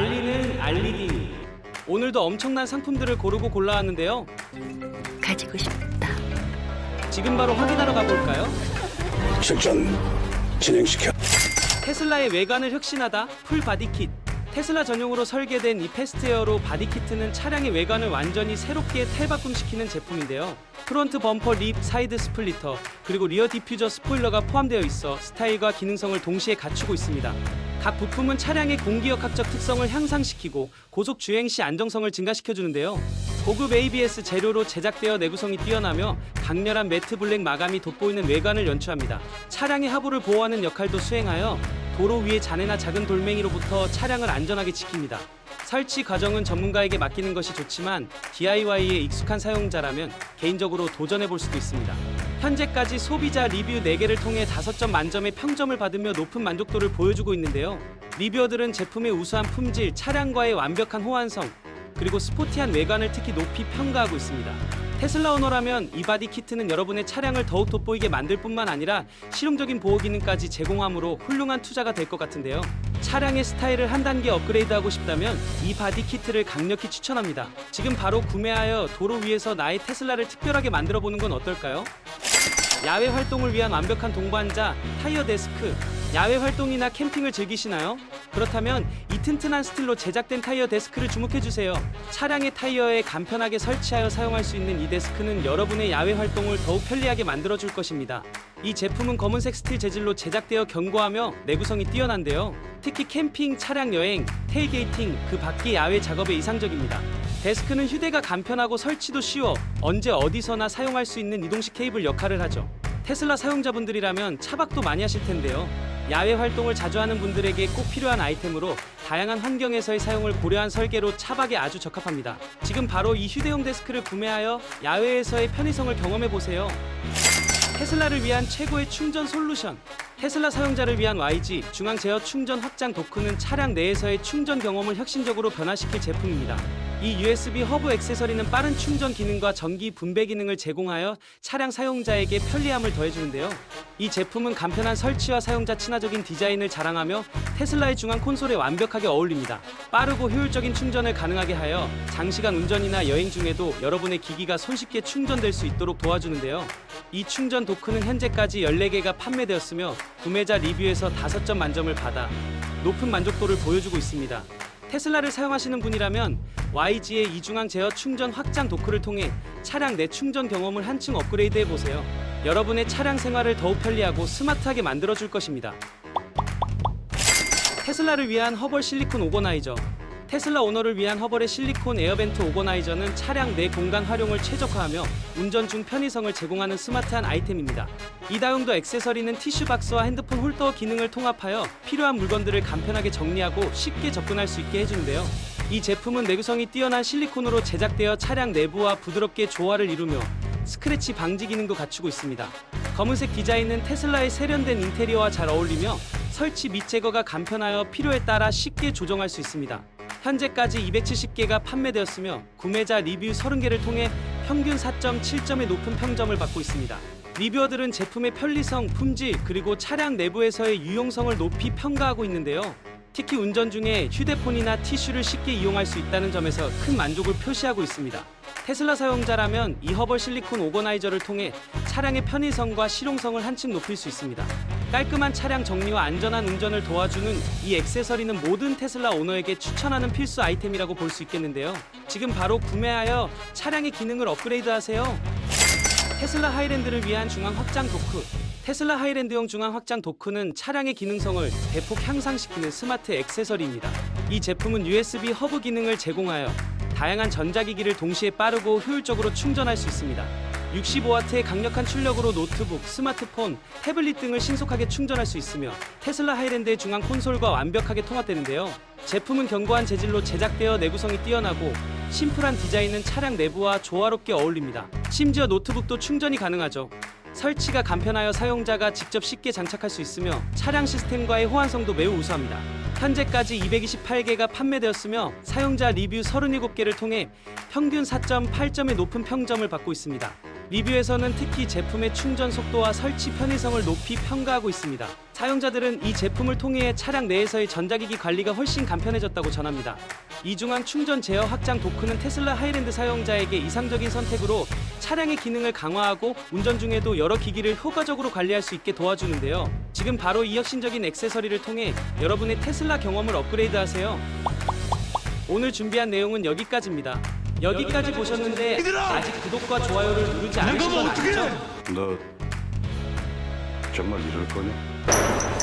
알리는 알리디. 오늘도 엄청난 상품들을 고르고 골라왔는데요. 가지고 싶다. 지금 바로 확인하러 가볼까요? 실전 진행시켜 테슬라의 외관을 혁신하다 풀 바디 킷. 테슬라 전용으로 설계된 이 패스트에어로 바디 키트는 차량의 외관을 완전히 새롭게 탈바꿈시키는 제품인데요. 프론트 범퍼 립 사이드 스플리터 그리고 리어 디퓨저 스포일러가 포함되어 있어 스타일과 기능성을 동시에 갖추고 있습니다. 각 부품은 차량의 공기역학적 특성을 향상시키고 고속 주행 시 안정성을 증가시켜 주는데요. 고급 ABS 재료로 제작되어 내구성이 뛰어나며 강렬한 매트 블랙 마감이 돋보이는 외관을 연출합니다. 차량의 하부를 보호하는 역할도 수행하여 도로 위의 잔해나 작은 돌멩이로부터 차량을 안전하게 지킵니다. 설치 과정은 전문가에게 맡기는 것이 좋지만 DIY에 익숙한 사용자라면 개인적으로 도전해 볼 수도 있습니다. 현재까지 소비자 리뷰 4개를 통해 5점 만점의 평점을 받으며 높은 만족도를 보여주고 있는데요. 리뷰어들은 제품의 우수한 품질, 차량과의 완벽한 호환성, 그리고 스포티한 외관을 특히 높이 평가하고 있습니다. 테슬라 오너라면 이 바디 키트는 여러분의 차량을 더욱 돋보이게 만들 뿐만 아니라 실용적인 보호 기능까지 제공하므로 훌륭한 투자가 될 것 같은데요. 차량의 스타일을 한 단계 업그레이드하고 싶다면 이 바디 키트를 강력히 추천합니다. 지금 바로 구매하여 도로 위에서 나의 테슬라를 특별하게 만들어 보는 건 어떨까요? 야외 활동을 위한 완벽한 동반자 타이어 데스크 야외 활동이나 캠핑을 즐기시나요? 그렇다면 이 튼튼한 스틸로 제작된 타이어 데스크를 주목해 주세요. 차량의 타이어에 간편하게 설치하여 사용할 수 있는 이 데스크는 여러분의 야외 활동을 더욱 편리하게 만들어 줄 것입니다. 이 제품은 검은색 스틸 재질로 제작되어 견고하며 내구성이 뛰어난데요. 특히 캠핑, 차량 여행, 테일게이팅, 그 밖의 야외 작업에 이상적입니다. 데스크는 휴대가 간편하고 설치도 쉬워 언제 어디서나 사용할 수 있는 이동식 케이블 역할을 하죠. 테슬라 사용자분들이라면 차박도 많이 하실 텐데요. 야외 활동을 자주 하는 분들에게 꼭 필요한 아이템으로 다양한 환경에서의 사용을 고려한 설계로 차박에 아주 적합합니다. 지금 바로 이 휴대용 데스크를 구매하여 야외에서의 편의성을 경험해 보세요. 테슬라를 위한 최고의 충전 솔루션. 테슬라 사용자를 위한 YG 중앙 제어 충전 확장 도크는 차량 내에서의 충전 경험을 혁신적으로 변화시킬 제품입니다. 이 USB 허브 액세서리는 빠른 충전 기능과 전기 분배 기능을 제공하여 차량 사용자에게 편리함을 더해주는데요. 이 제품은 간편한 설치와 사용자 친화적인 디자인을 자랑하며 테슬라의 중앙 콘솔에 완벽하게 어울립니다. 빠르고 효율적인 충전을 가능하게 하여 장시간 운전이나 여행 중에도 여러분의 기기가 손쉽게 충전될 수 있도록 도와주는데요. 이 충전 도크는 현재까지 14개가 판매되었으며 구매자 리뷰에서 5점 만점을 받아 높은 만족도를 보여주고 있습니다. 테슬라를 사용하시는 분이라면 YG의 이중앙 제어 충전 확장 도크를 통해 차량 내 충전 경험을 한층 업그레이드 해보세요. 여러분의 차량 생활을 더욱 편리하고 스마트하게 만들어줄 것입니다. 테슬라를 위한 허벌 실리콘 오거나이저 테슬라 오너를 위한 허벌의 실리콘 에어벤트 오거나이저는 차량 내 공간 활용을 최적화하며 운전 중 편의성을 제공하는 스마트한 아이템입니다. 이다음도 액세서리는 티슈 박스와 핸드폰 홀더 기능을 통합하여 필요한 물건들을 간편하게 정리하고 쉽게 접근할 수 있게 해주는데요. 이 제품은 내구성이 뛰어난 실리콘으로 제작되어 차량 내부와 부드럽게 조화를 이루며 스크래치 방지 기능도 갖추고 있습니다. 검은색 디자인은 테슬라의 세련된 인테리어와 잘 어울리며 설치 및 제거가 간편하여 필요에 따라 쉽게 조정할 수 있습니다. 현재까지 270개가 판매되었으며 구매자 리뷰 30개를 통해 평균 4.7점의 높은 평점을 받고 있습니다. 리뷰어들은 제품의 편리성, 품질, 그리고 차량 내부에서의 유용성을 높이 평가하고 있는데요. 특히 운전 중에 휴대폰이나 티슈를 쉽게 이용할 수 있다는 점에서 큰 만족을 표시하고 있습니다. 테슬라 사용자라면 이 허벌 실리콘 오거나이저를 통해 차량의 편의성과 실용성을 한층 높일 수 있습니다. 깔끔한 차량 정리와 안전한 운전을 도와주는 이 액세서리는 모든 테슬라 오너에게 추천하는 필수 아이템이라고 볼 수 있겠는데요. 지금 바로 구매하여 차량의 기능을 업그레이드하세요. 테슬라 하이랜드를 위한 중앙 확장 도크. 테슬라 하이랜드용 중앙 확장 도크는 차량의 기능성을 대폭 향상시키는 스마트 액세서리입니다. 이 제품은 USB 허브 기능을 제공하여 다양한 전자기기를 동시에 빠르고 효율적으로 충전할 수 있습니다. 65W의 강력한 출력으로 노트북, 스마트폰, 태블릿 등을 신속하게 충전할 수 있으며 테슬라 하이랜드의 중앙 콘솔과 완벽하게 통합되는데요. 제품은 견고한 재질로 제작되어 내구성이 뛰어나고 심플한 디자인은 차량 내부와 조화롭게 어울립니다. 심지어 노트북도 충전이 가능하죠. 설치가 간편하여 사용자가 직접 쉽게 장착할 수 있으며 차량 시스템과의 호환성도 매우 우수합니다. 현재까지 228개가 판매되었으며 사용자 리뷰 37개를 통해 평균 4.8점의 높은 평점을 받고 있습니다. 리뷰에서는 특히 제품의 충전 속도와 설치 편의성을 높이 평가하고 있습니다. 사용자들은 이 제품을 통해 차량 내에서의 전자기기 관리가 훨씬 간편해졌다고 전합니다. 이중앙 충전 제어 확장 도크는 테슬라 하이랜드 사용자에게 이상적인 선택으로 차량의 기능을 강화하고 운전 중에도 여러 기기를 효과적으로 관리할 수 있게 도와주는데요. 지금 바로 이 혁신적인 액세서리를 통해 여러분의 테슬라 경험을 업그레이드하세요. 오늘 준비한 내용은 여기까지입니다. 여기까지 보셨는데 아직 구독과 좋아요를 누르지 않으신 건 아니죠? 너 정말 이럴 거냐?